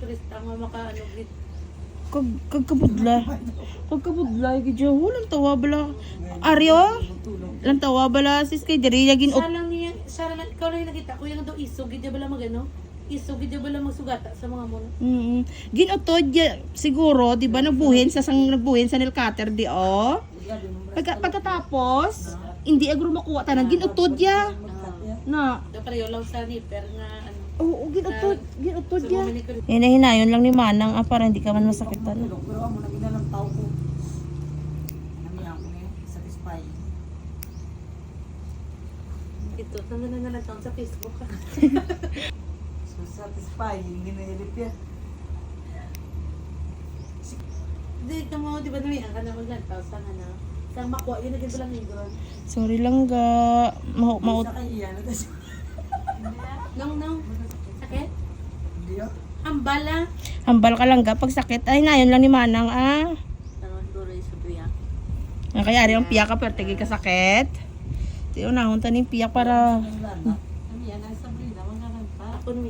Krista nga makaano gid. Kag kagkabudla. Kagkabudla gidyo. Walang tawa bala. Aryo? Lang tawa bala sis kay diri yagin op. Sa lang niya, sa lang ikaw lang nakita ko yung do isog gid bala magano. Isog gid bala magsugata sa mga mo. Mm. Ginutod ya siguro, 'di ba nagbuhin sa sang nagbuhin sa nail cutter di oh. Pagka, pagkatapos, hindi agro makuha tanan ginutod ya. Na. Do pareho lang sa nipper nga. Oo, ginutod, ginutod So, ya. bumili ko rin. Hinahinayon lang ni Manang ah, para hindi ka man masakitan. Pero amo na ginalang tao ko. Nami ako ni satisfy. Ito, nang na lang sa Facebook. So satisfy hindi na ilip yan. Di ka mo, di ba nami ang kana maglantaw sa ano. Sa makuha yun naging lang yung Sorry lang ga. Ma ma Sa kanya na tas. Nang nang? Hindi ah. Ang bala. hambal ka lang ga pag sakit. Ay nayon lang ni Manang ah. Ang kaya ari ang piyak ka pero tigi ka sakit. Piyak para. Ano kano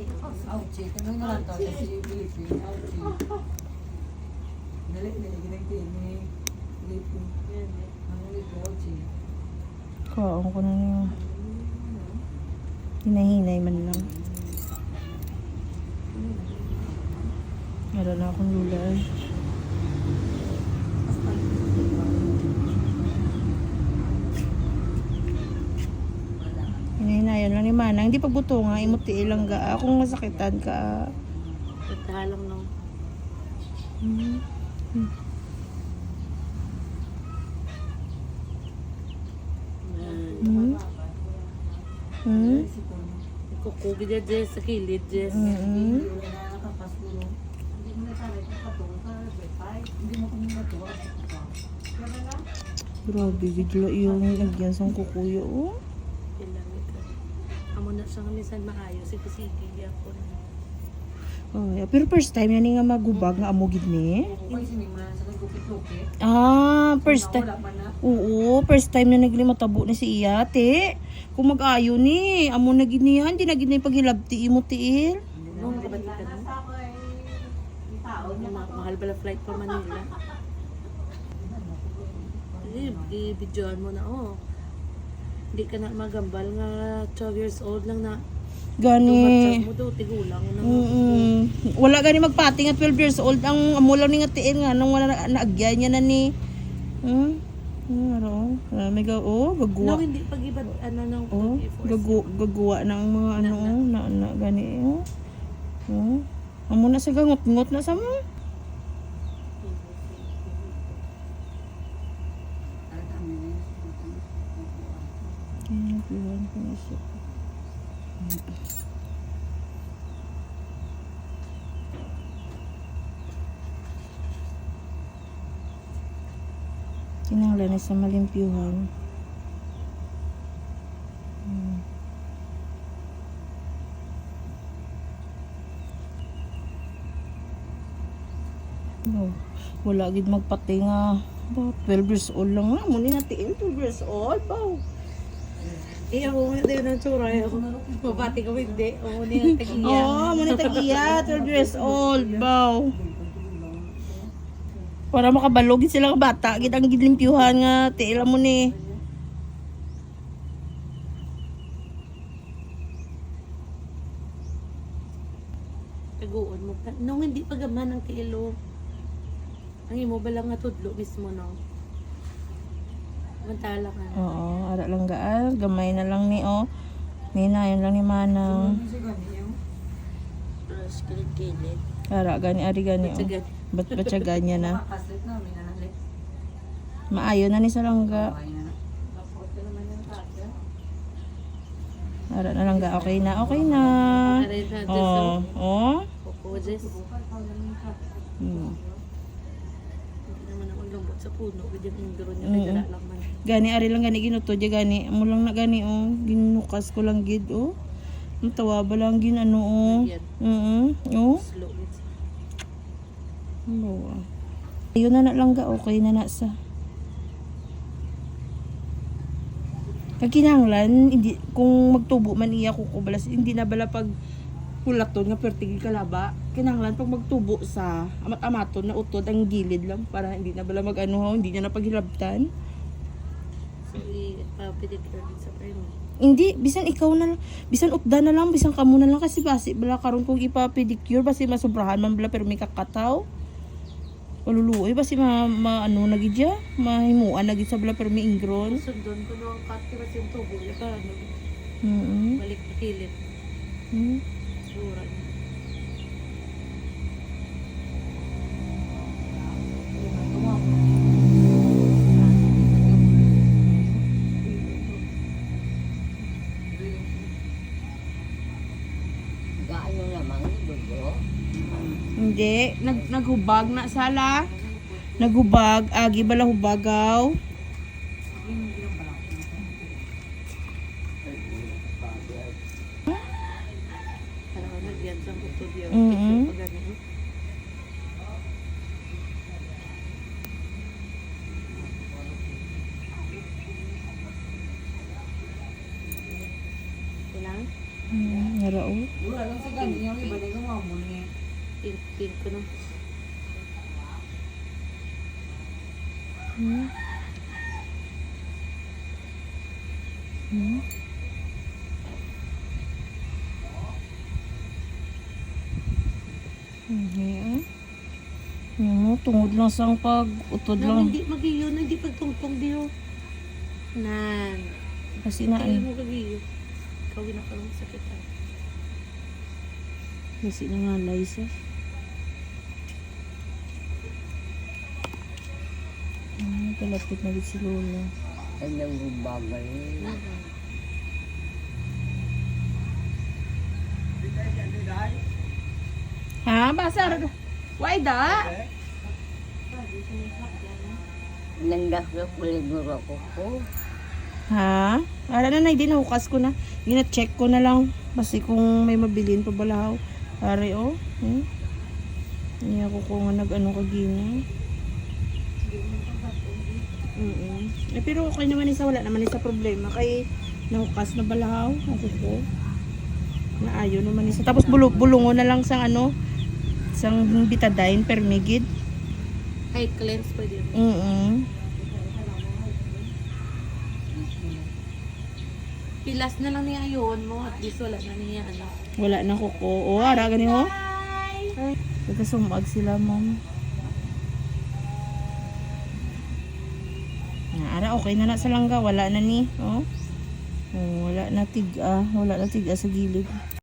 na lang ginagtin ni. Ang ulit ouchie. kaon ko na niyo. Hinahinay man lang. Meron na akong lula. eh. Hinahinayon lang ni Manang. Hindi pagbuto nga, imuti lang ga. Kung masakitan ka. Pagkahalang nung. Hmm. Hmm. Hmm. Kukugi dyan sa kilid dyan. Hmm. Wala na nakapasuro. Hindi mo na tayo kapatong sa website. Hindi mo kung natuwa. Grabe, bigla yung lagyan sa kukuyo. Oh. Ilamit ka. Amo na siya minsan maayo. Sige-sige ako na. Ay, pero first time yan nga magubag nga amo gid ni. Ah, first time. Oo, first time na naglimatabo ni si iya, te. Kung mag-ayo ni, amo na gid niyan, di na gid ni paghilabti imo tiil. Nung di ba di ka nung? Ma- Mahal pala flight pa Manila. I-videoan mo na, oh. Hindi ka na magambal nga 12 years old lang na Gani. mo daw, tigulang na. Mm. Wala gani magpati nga 12 years old ang amo lang ni nga tiil nga nang wala na, naagya niya na ni. Hmm? Ano? May ga oh, No, gagawa. hindi pag iba, ano nang Oh, gagu gagawa ng mga ano, oh, na, na gani oh. Oh. Amo na sa gangot-ngot na sa mo. Kaya piwan ko na sa malimpyuhan. Hmm. No, wala gid magpati nga. Ba, 12 years old lang nga. Muna nga tiin, 12 years old. Ba, Eh, ako nga din ang tsura. eh. Mabati ko hindi. Ako na yung tagiya. Oo, muna tagiya, 12 years old, bow. Para makabalog sila ka bata, gid ang gidlimpyuhan nga tiila mo ni. Taguon mo. Nung hindi pa gaman ng kilo. Ang imo ba lang nga tudlo mismo, no? Mantala ka. Oo, ara lang gaan, gamay na lang ni oh. Nina, yun lang ni Manang. Plus, kilit-kilit. Ara, gani, ari gani oh. Tsagan. Ba't ba tiyaga niya na? Maayo na ni sa langga. Ay na. Lapot ka naman yung kasa. Ara na langga, okay na, okay na. Na, Oh, oh. Hmm. Naman ako lumbot sa puno. Bigyan yung duro niya. Mm. Nagdala lang man. Gani, ari lang gani ginuto, di gani. Amo lang na gani, oh. Ginukas ko lang gid, oh. Ang tawa ba lang gin, ano, oh. Mm oh. Slow. Ano. Ayun na na lang ga, okay na na sa. Pag kinanglan, hindi, kung magtubo man iya ko kubalas, hindi na bala pag pulaton nga pertigil kalaba. kinanglan pag magtubo sa amat-amaton na utod ang gilid lang para hindi na bala mag-ano hindi niya na paghilabtan. So, i-pedicure din sa. Hindi, bisan ikaw na lang, bisan upda na lang, bisan kamo na lang kasi basi bala karon kung ipa-pedicure basi masobrahan man bala pero may kakataw. Maluluoy basi ma, ma ano na gid ya, mahimuan na gid sa bala pero may ingron. Sundon ko no ang cut kasi yung tubo niya pa ano, Mm. balik na kilit. Mm. Sura niya. Gaano naman dugo? Hindi, nag naghubag na sala. Naghubag, agi bala hubagaw. Sa utod yun. Pag ganun. Kailangan? Mm, narao. Wala lang sa ganyan yung iba na yung mga mo niya. Pink, pink ko no. Hmm. Hmm. Hindi ah. Yung mo, tungod lang sang pag utod Nang lang. hindi magiyo, nang hindi pagtungtong diyo. Nan. Kasi na eh. mo kagiyo. Ikaw ginakaroon sa kita. Kasi na nga Liza. Ah, palapit na rin si Lola. Ay nagbagal. Ha? Basar? Why da? Nangdakdak peligro ko ko. Ha? Ara na na, din nahukas ko na. Gina-check ko na lang. Basi kung may mabilin pa balahaw. Are oh. Hmm? Hindi ako kung nag-ano kagina. Mm eh, pero okay naman isa, wala naman isa problema. Kay nahukas na balahaw. Ang kuko. Naayo naman isa. Tapos bulungo na lang sang ano, sang betadine permigid. Height cleanse pwede yun. Mm Pilas na lang niya yun mo. At least wala na niya ano. Wala na kuko. O, ara gani ho. Nagkasumag sila, ma'am. Na, ara, okay na na sa langga. Wala na ni. Oh. Oh, wala na tiga. Wala na tiga sa gilid.